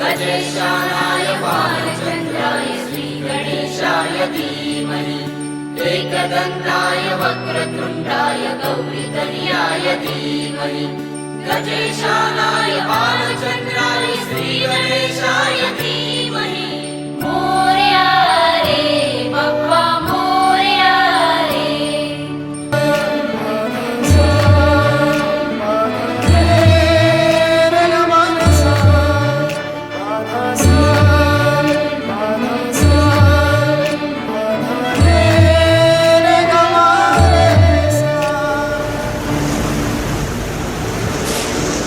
गजेशानाय बालचन्द्राय श्रीगणेशाय धीमहि एकदन्ताय वक्रतुण्डाय गौरि धीमहि गजेशानाय बालचन्द्राय